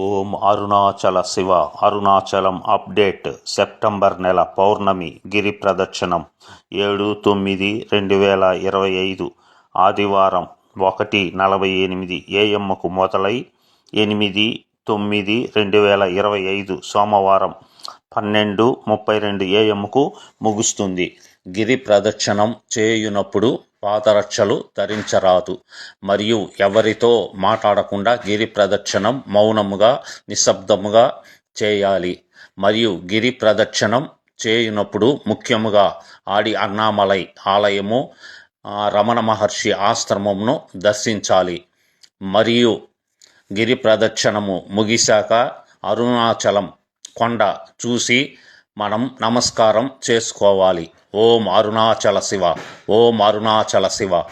ఓం Arunachala Shiva Arunachalam update September నెల పౌర్ణమి గిరి ప్రదక్షిణం ఏడు తొమ్మిది రెండు వేల ఇరవై ఐదు ఆదివారం ఒకటి నలభై ఎనిమిది ఏఎంకు మొదలై ఎనిమిది తొమ్మిది రెండు వేల ఇరవై ఐదు సోమవారం పన్నెండు ముప్పై రెండు ఏఎంకు ముగుస్తుంది. గిరి ప్రదక్షిణం చేయునప్పుడు పాదరక్షలు ధరించరాదు. మరియు ఎవరితో మాట్లాడకుండా గిరి ప్రదక్షిణం మౌనముగా నిశ్శబ్దముగా చేయాలి. మరియు గిరి ప్రదక్షిణం చేయునప్పుడు ముఖ్యముగా ఆడి అన్నామలై ఆలయము రమణ మహర్షి ఆశ్రమమును దర్శించాలి. మరియు గిరి ప్రదక్షిణము ముగిశాక అరుణాచలం కొండ చూసి మనం నమస్కారం చేసుకోవాలి. ఓం అరుణాచల శివ ఓం అరుణాచల శివ.